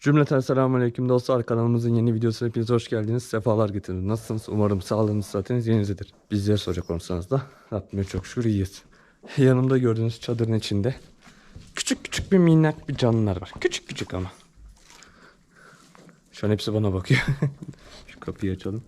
Cümleten selamun aleyküm dostlar kanalımızın yeni videosuna hepiniz hoş geldiniz. Sefalar getirdiniz. Nasılsınız? Umarım sağlığınız sıhhatiniz yerinizdedir. Bizleri soracak olursanız da Rabbime çok şükür iyiyiz. Yanımda gördüğünüz çadırın içinde küçük küçük bir minnak bir canlılar var. Küçük küçük ama. Şu an hepsi bana bakıyor. Şu kapıyı açalım.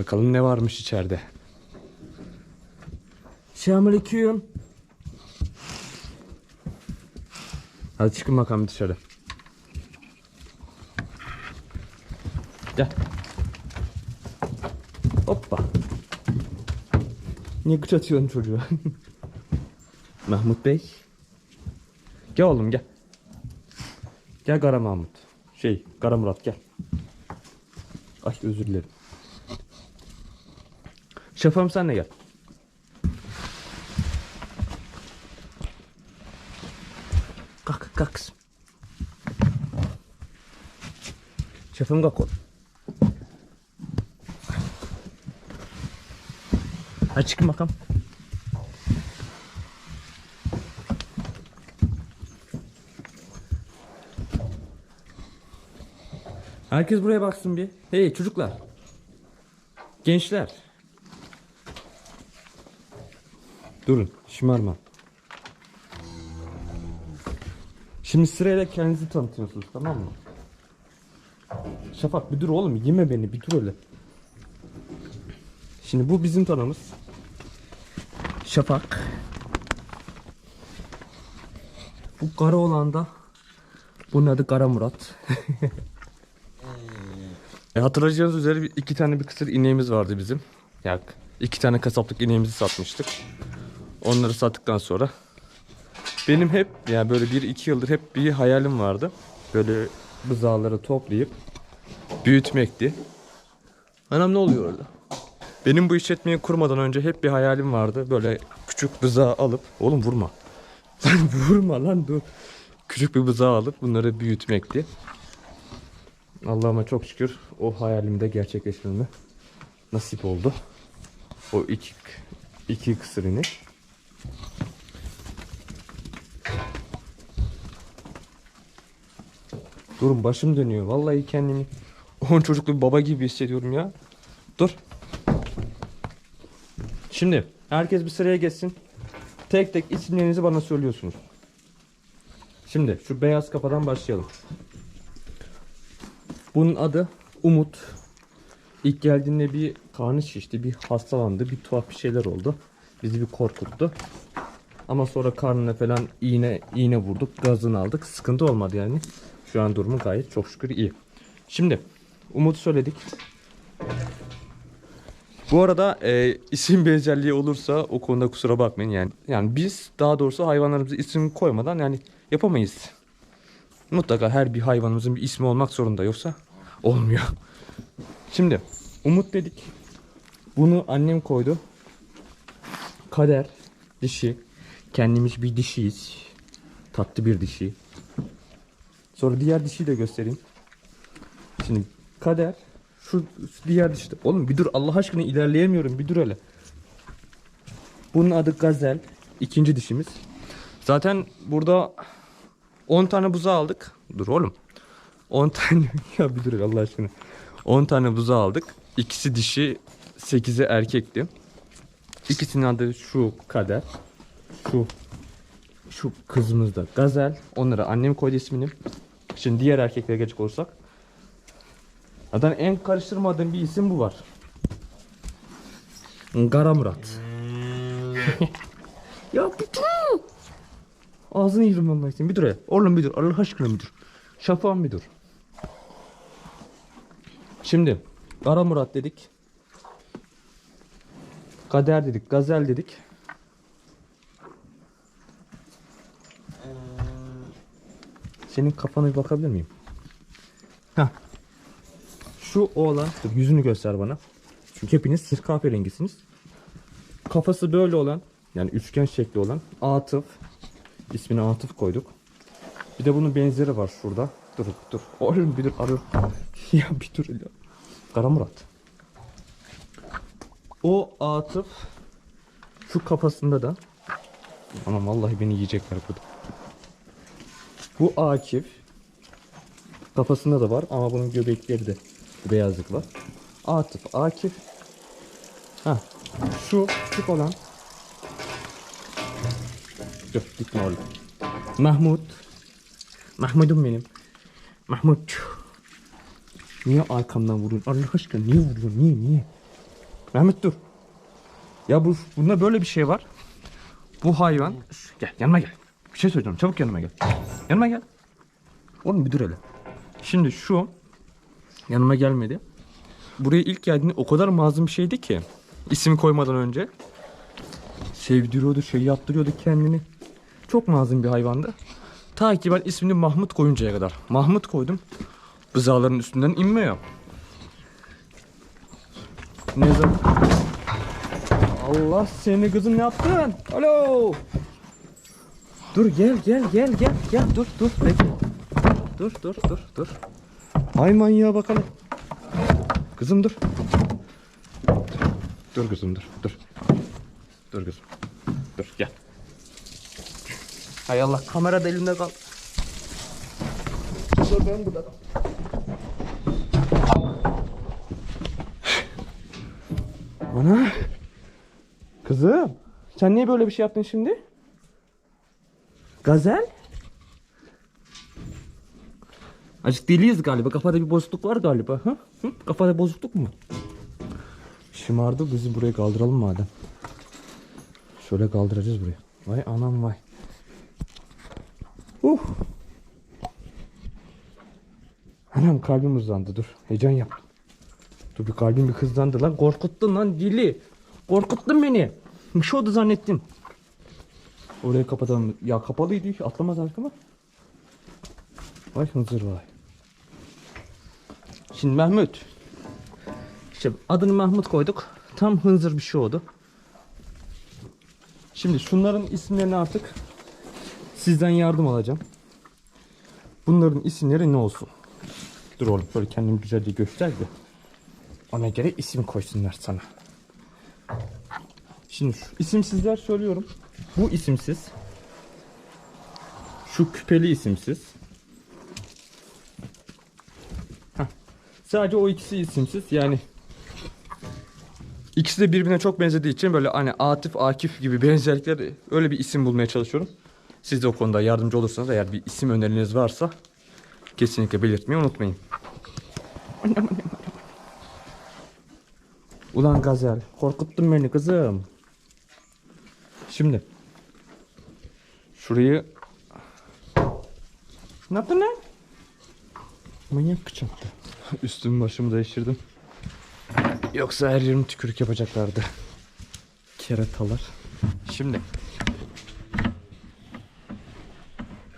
Bakalım ne varmış içeride. Selamünaleyküm. Hadi çıkın bakalım dışarı. Gel. Hoppa. Niye güç atıyorsun çocuğa? Mahmut Bey. Gel oğlum gel. Gel Kara Mahmut. Şey Kara Murat gel. Ay özür dilerim. Şafam sen de gel. Kalk kalk kızım. Şefim kalk oğlum. Hadi çıkın bakalım. Herkes buraya baksın bir. Hey çocuklar. Gençler. Durun, şımarma. Şimdi sırayla kendinizi tanıtıyorsunuz tamam mı? Şafak bir dur oğlum yeme beni bir dur öyle. Şimdi bu bizim tanımız. Şafak. Bu kara olan da bunun adı Kara Murat. e, hatırlayacağınız üzere iki tane bir kısır ineğimiz vardı bizim. Yak iki tane kasaplık ineğimizi satmıştık. Onları sattıktan sonra benim hep yani böyle bir iki yıldır hep bir hayalim vardı. Böyle bızağları toplayıp büyütmekti. Anam ne oluyor orada? Benim bu işletmeyi kurmadan önce hep bir hayalim vardı. Böyle küçük bızağı alıp oğlum vurma. Vurma lan dur. Küçük bir bızağı alıp bunları büyütmekti. Allah'ıma çok şükür o hayalimde gerçekleştirme nasip oldu. O iki iki kısır inek. Durun başım dönüyor. Vallahi kendimi 10 çocuklu bir baba gibi hissediyorum ya. Dur. Şimdi herkes bir sıraya geçsin. Tek tek isimlerinizi bana söylüyorsunuz. Şimdi şu beyaz kafadan başlayalım. Bunun adı Umut. İlk geldiğinde bir karnı şişti, bir hastalandı, bir tuhaf bir şeyler oldu. Bizi bir korkuttu. Ama sonra karnına falan iğne iğne vurduk, gazını aldık. Sıkıntı olmadı yani. Şu an durumu gayet çok şükür iyi. Şimdi Umut'u söyledik. Bu arada e, isim benzerliği olursa o konuda kusura bakmayın yani. Yani biz daha doğrusu hayvanlarımıza isim koymadan yani yapamayız. Mutlaka her bir hayvanımızın bir ismi olmak zorunda yoksa olmuyor. Şimdi Umut dedik. Bunu annem koydu. Kader dişi. Kendimiz bir dişiyiz. Tatlı bir dişi. Sonra diğer dişiyi de göstereyim. Şimdi kader şu diğer dişi de. Oğlum bir dur Allah aşkına ilerleyemiyorum bir dur hele. Bunun adı Gazel. ikinci dişimiz. Zaten burada 10 tane buzağı aldık. Dur oğlum. 10 tane ya bir dur Allah aşkına. 10 tane buzağı aldık. İkisi dişi, 8'i erkekti. İkisinin adı şu kader. Şu şu kızımız da Gazel. Onlara annem koydu ismini. Şimdi diğer erkeklere gelecek olursak. Zaten en karıştırmadığım bir isim bu var. Kara Murat. ya bir dur. Ağzını yerim Allah için. Bir dur ya. Oğlum bir dur. Allah aşkına bir dur. Şafağım bir dur. Şimdi Kara Murat dedik. Kader dedik. Gazel dedik. Senin kafana bir bakabilir miyim? Heh. Şu oğlan, yüzünü göster bana. Çünkü hepiniz siz kahverengisiniz. Kafası böyle olan, yani üçgen şekli olan Atıf. İsmini Atıf koyduk. Bir de bunun benzeri var şurada. Dur dur. Oğlum bir dur arıyorum. ya bir dur. ya. Kara Murat. O Atıf şu kafasında da Anam vallahi beni yiyecekler burada. Bu Akif kafasında da var ama bunun göbekleri de bu beyazlık var. Atıf, Akif. Ha, şu küçük olan. Dur gitme oğlum. Mahmut. Mahmud'um benim. Mahmut. Niye arkamdan vuruyorsun? Allah aşkına niye vuruyorsun? Niye niye? Mehmet dur. Ya bu bunda böyle bir şey var. Bu hayvan gel yanıma gel. Bir şey söyleyeceğim. Çabuk yanıma gel. Yanıma gel. Oğlum dur hele. Şimdi şu yanıma gelmedi. Buraya ilk geldiğinde o kadar mazlum bir şeydi ki isim koymadan önce sevdiriyordu, şey yaptırıyordu kendini. Çok mazlum bir hayvandı. Ta ki ben ismini Mahmut koyuncaya kadar. Mahmut koydum. Bızağların üstünden inmiyor. Ne zaman? Allah seni kızım ne yaptın? Alo. Dur gel gel gel gel gel dur dur bekle. Dur dur dur dur. Ay manyağa bakalım. Kızım dur. Dur kızım dur dur. Dur kızım. Dur gel. Hay Allah kamera da elimde kal. Dur ben burada kal. Ana. Kızım. Sen niye böyle bir şey yaptın şimdi? Gazel? Azıcık deliyiz galiba. Kafada bir bozukluk var galiba. Ha? Hı? Kafada bozukluk mu? Şımardı. Bizi buraya kaldıralım madem. Şöyle kaldıracağız buraya. Vay anam vay. Uh. Anam kalbim hızlandı dur. Heyecan yaptım. Dur bir kalbim bir hızlandı lan. Korkuttun lan dili. Korkuttun beni. Bir şey oldu zannettim. Orayı kapatalım. Ya kapalıydı. Atlamaz arkama. Vay hınzır vay. Şimdi Mahmut. İşte adını Mahmut koyduk. Tam hınzır bir şey oldu. Şimdi şunların isimlerini artık sizden yardım alacağım. Bunların isimleri ne olsun? Dur oğlum şöyle kendimi güzelce göster de. Ona göre isim koysunlar sana. Şimdi şu isimsizler söylüyorum. Bu isimsiz. Şu küpeli isimsiz. Heh. Sadece o ikisi isimsiz. Yani ikisi de birbirine çok benzediği için böyle hani Atif, Akif gibi benzerlikler öyle bir isim bulmaya çalışıyorum. Siz de o konuda yardımcı olursanız eğer bir isim öneriniz varsa kesinlikle belirtmeyi unutmayın. Ulan Gazel korkuttun beni kızım. Şimdi şurayı ne yaptın lan? Manyak bıçaktı. Üstümü başımı değiştirdim. Yoksa her yerim tükürük yapacaklardı. Keratalar. Şimdi.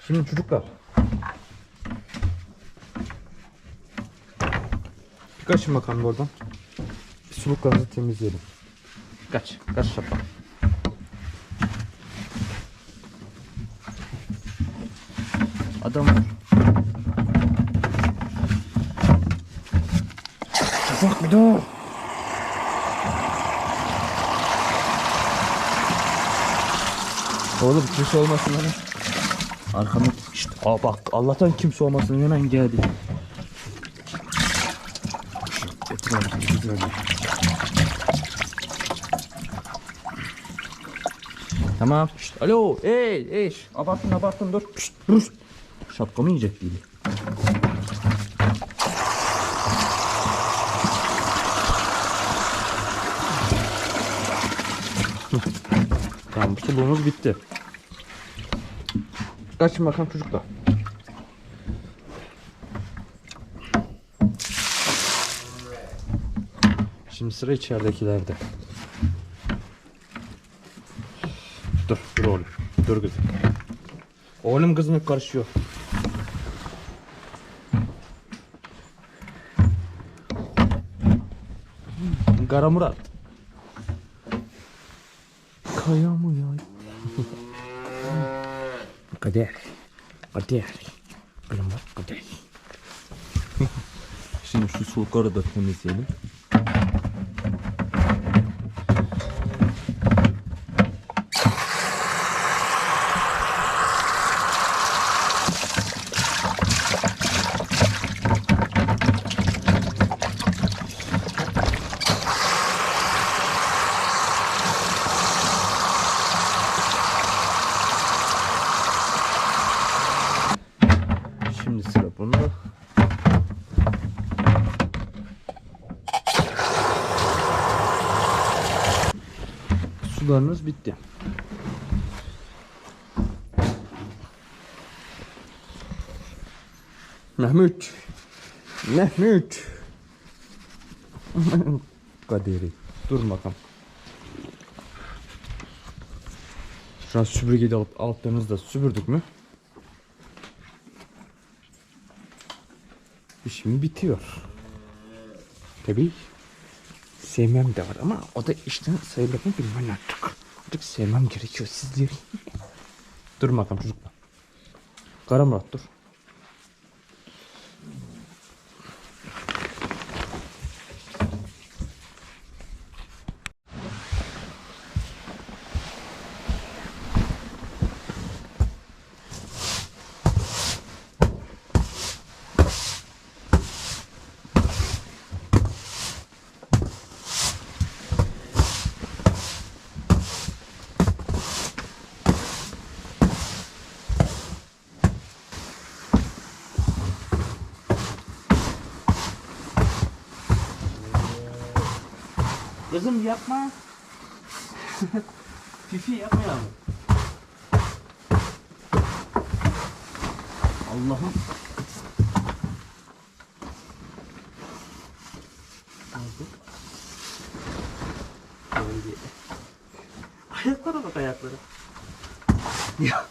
Şimdi çocuklar. Bir kaçın bakalım oradan. Bir temizleyelim. Kaç. Kaç şapa. Adam. Bak bir daha. Oğlum kimse olmasın lan. Arkamda işte. Aa bak Allah'tan kimse olmasın hemen geldi. Getir oğlum, getir oğlum. Tamam. Şşt, alo. Ey, ey. şşt, Abartın, abartın. Dur. Şşt, dur. Şapkamı yiyecek değil. Tamam, suluğumuz bitti. Kaçın bakalım çocuklar. Şimdi sıra içeridekilerde. Dur, dur oğlum. Dur kızım. Oğlum kızım karışıyor. Kara Murat. Kaya mı ya? Kader. Kader. Kara Murat kader. Şimdi şu sulukları da temizleyelim. Bitti. Mehmet. Mehmet. Kaderi. Dur bakalım. Şu an süpürgeyi de alıp altlarınızı da süpürdük mü? İşim bitiyor. Tabii sevmem de var ama o da işten sayılarını bilmen artık. Artık sevmem gerekiyor sizleri. dur bakalım çocuklar. Kara Murat dur. Kızım yapma. Fifi yapma yavrum. Allah'ım. Ayaklara bak ayaklara. Ya.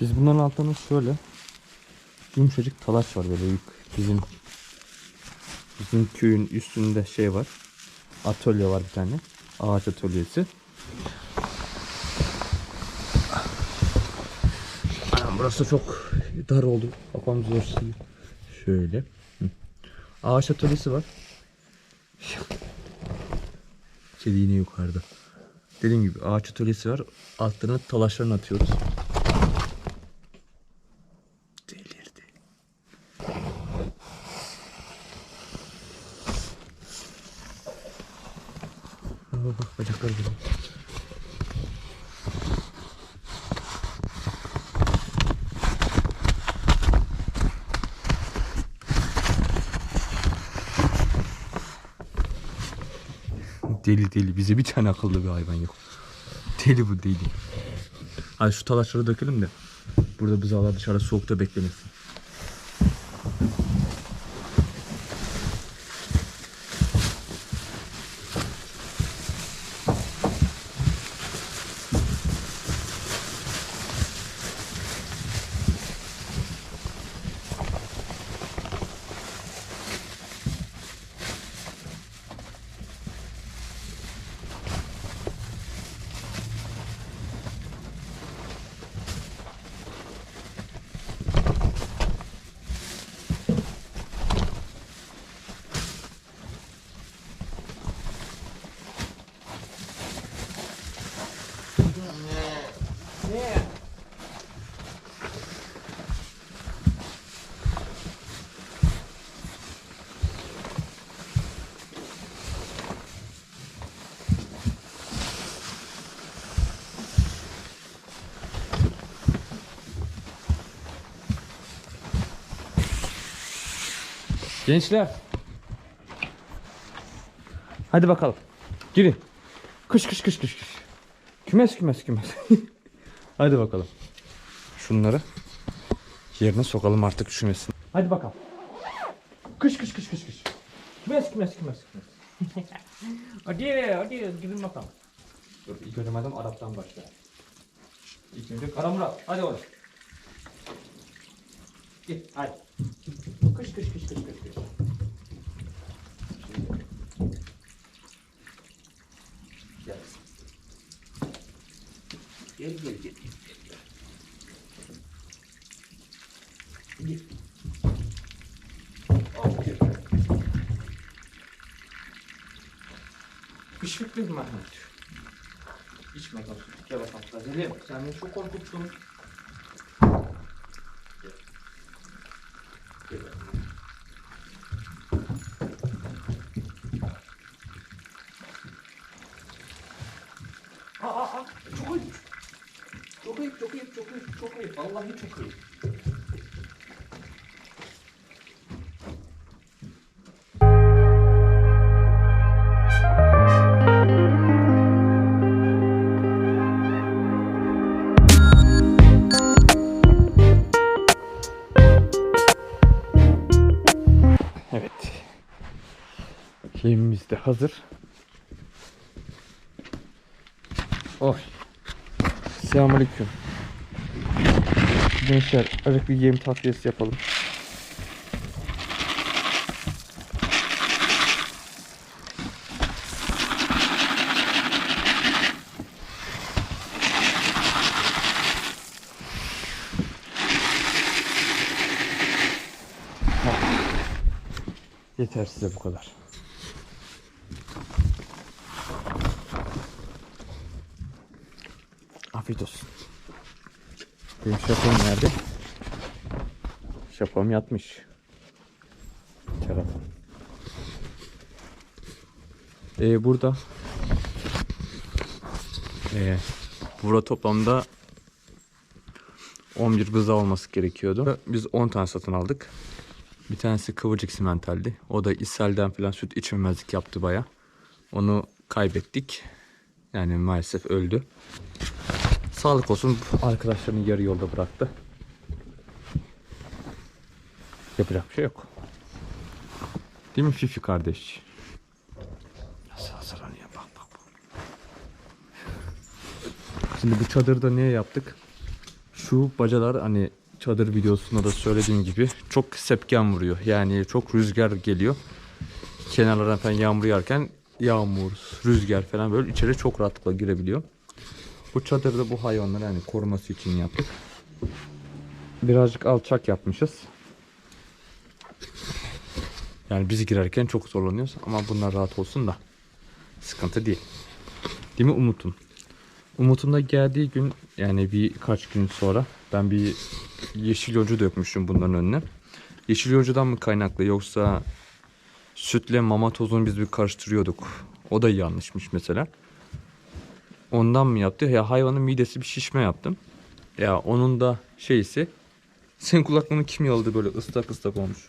Biz bunların altında şöyle yumuşacık talaş var böyle büyük. Bizim bizim köyün üstünde şey var. Atölye var bir tane. Ağaç atölyesi. Burası çok dar oldu. Kafam zor. Şöyle. Ağaç atölyesi var. Kedi yine yukarıda. Dediğim gibi ağaç atölyesi var. Altlarına talaşlarını atıyoruz. Aa, bak bacakları burada. Deli deli. Bize bir tane akıllı bir hayvan yok. Deli bu deli. Hadi şu talaşları dökelim de. Burada buzağlar dışarıda soğukta beklemesin. Gençler. Hadi bakalım. Girin. Kış kış kış kış kış. Kümes kümes kümes. Hadi bakalım. Şunları yerine sokalım artık üşümesin. Hadi bakalım. Kış kış kış kış kış. Kümes kümes kümes kümes. hadi hadi girin bakalım. Dur ilk önce madem Arap'tan başla. İlk önce Karamurat. Hadi oğlum. Git hadi. Kış kış kış kış kış. kış. Gel gel gel. Gel. Al gel. Pişiklik Mahmut. İçme kalsın. Gel bakalım. Sen beni çok korkuttun. De hazır. Oy. Selamünaleyküm. Gençler, azıcık bir yem takviyesi yapalım. Yeter size bu kadar. Afiyet olsun. Benim şapam nerede? Şapam yatmış. Tarafım. Ee, burada ee, burada toplamda 11 bıza olması gerekiyordu. Biz 10 tane satın aldık. Bir tanesi kıvırcık simentaldi. O da ishalden falan süt içmemezlik yaptı baya. Onu kaybettik. Yani maalesef öldü. Sağlık olsun arkadaşlarını yarı yolda bıraktı. Yapacak bir şey yok. Değil mi Fifi kardeş? Nasıl hazırlanıyor bak bak. Şimdi bu çadırda niye yaptık? Şu bacalar hani çadır videosunda da söylediğim gibi çok sepken vuruyor. Yani çok rüzgar geliyor. Kenarlardan falan yağmur yağarken yağmur, rüzgar falan böyle içeri çok rahatlıkla girebiliyor. Bu çadırda bu hayvanları hani koruması için yaptık. Birazcık alçak yapmışız. Yani biz girerken çok zorlanıyoruz ama bunlar rahat olsun da sıkıntı değil. Değil mi Umut'um? Umut'un da geldiği gün yani birkaç gün sonra ben bir yeşil yoncu dökmüştüm bunların önüne. Yeşil yoncudan mı kaynaklı yoksa sütle mama tozunu biz bir karıştırıyorduk. O da yanlışmış mesela. Ondan mı yaptı? Ya hayvanın midesi bir şişme yaptım. Ya onun da şeysi senin kulaklığını kim yaladı böyle ıslak ıslak olmuş.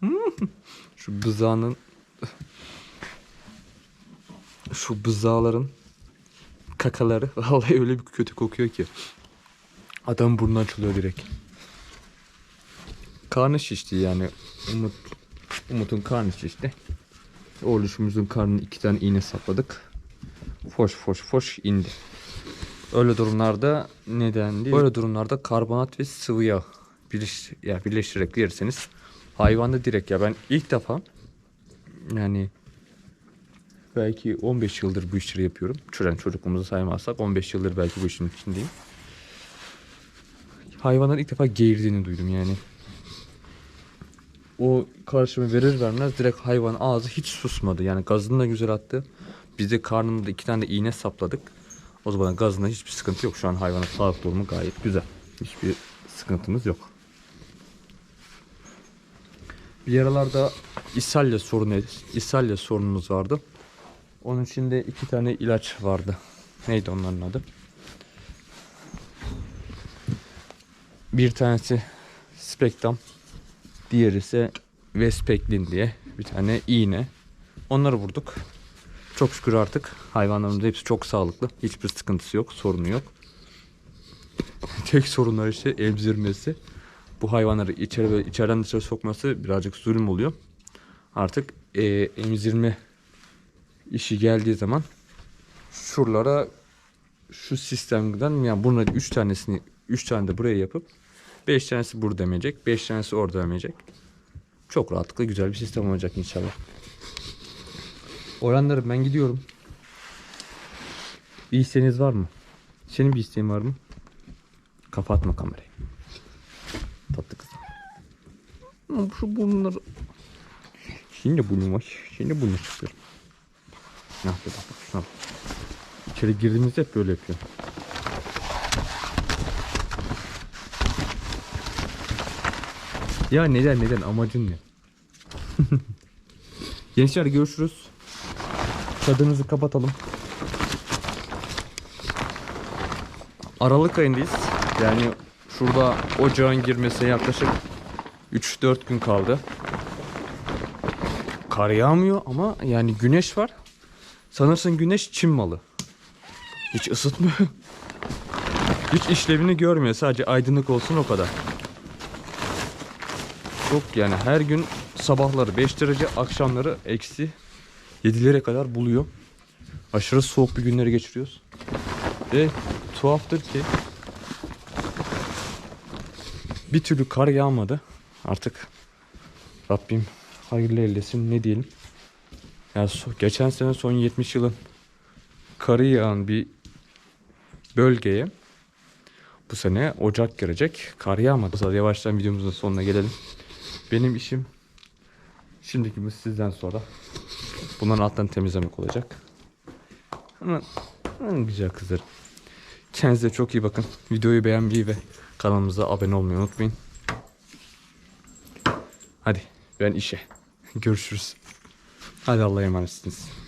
Hmm. Şu bızağının şu bızağların kakaları vallahi öyle bir kötü kokuyor ki. Adam burnu açılıyor direkt. Karnı şişti yani. Umut Umut'un karnı şişti. Oğluşumuzun karnına iki tane iğne sapladık. Foş foş foş indi. Öyle durumlarda nedendi? Böyle durumlarda karbonat ve sıvı yağ birleş, ya birleştirerek verirseniz hayvanda direkt ya ben ilk defa yani belki 15 yıldır bu işleri yapıyorum. Çören çocukluğumuzu saymazsak 15 yıldır belki bu işin içindeyim. Hayvanların ilk defa geğirdiğini duydum yani. O karşımı verir vermez direkt hayvan ağzı hiç susmadı. Yani gazını da güzel attı. Biz de karnında iki tane de iğne sapladık. O zaman gazında hiçbir sıkıntı yok. Şu an hayvanın sağlık durumu gayet güzel. Hiçbir sıkıntımız yok. Bir aralarda ishalle sorunu, ishalle sorunumuz vardı. Onun içinde iki tane ilaç vardı. Neydi onların adı? Bir tanesi Spektam. Diğeri ise Vespeklin diye bir tane iğne. Onları vurduk. Çok şükür artık hayvanlarımız hepsi çok sağlıklı. Hiçbir sıkıntısı yok, sorunu yok. Tek sorunlar işte emzirmesi. Bu hayvanları içeri içeriden dışarı sokması birazcık zulüm oluyor. Artık e, emzirme işi geldiği zaman şuralara şu sistemden yani bunları 3 tanesini 3 tane de buraya yapıp 5 tanesi burada emecek, 5 tanesi orada emecek. Çok rahatlıkla güzel bir sistem olacak inşallah. Oranları ben gidiyorum. Bir isteğiniz var mı? Senin bir isteğin var mı? Kapatma kamerayı. Tatlı kızım. Şu burnları... Senin de burnun var. De burnunu çıkıyorum. Ne yapıyor bak bak şuna bak. İçeri girdiğimizde hep böyle yapıyor. Ya neden neden amacın ne? Gençler görüşürüz. Çadırınızı kapatalım. Aralık ayındayız. Yani şurada ocağın girmesine yaklaşık 3-4 gün kaldı. Kar yağmıyor ama yani güneş var. Sanırsın güneş Çin malı. Hiç ısıtmıyor. Hiç işlevini görmüyor. Sadece aydınlık olsun o kadar. Çok yani her gün sabahları 5 derece, akşamları eksi 7'lere kadar buluyor. Aşırı soğuk bir günleri geçiriyoruz. Ve tuhaftır ki bir türlü kar yağmadı. Artık Rabbim hayırlı eylesin ne diyelim. Yani geçen sene son 70 yılın karı yağan bir bölgeye bu sene Ocak girecek. Kar yağmadı. Yavaştan videomuzun sonuna gelelim. Benim işim şimdiki bu sizden sonra bunların alttan temizlemek olacak. Ama en güzel kızlarım. Kendinize çok iyi bakın. Videoyu beğenmeyi ve kanalımıza abone olmayı unutmayın. Hadi ben işe. Görüşürüz. Hadi Allah'a emanetsiniz.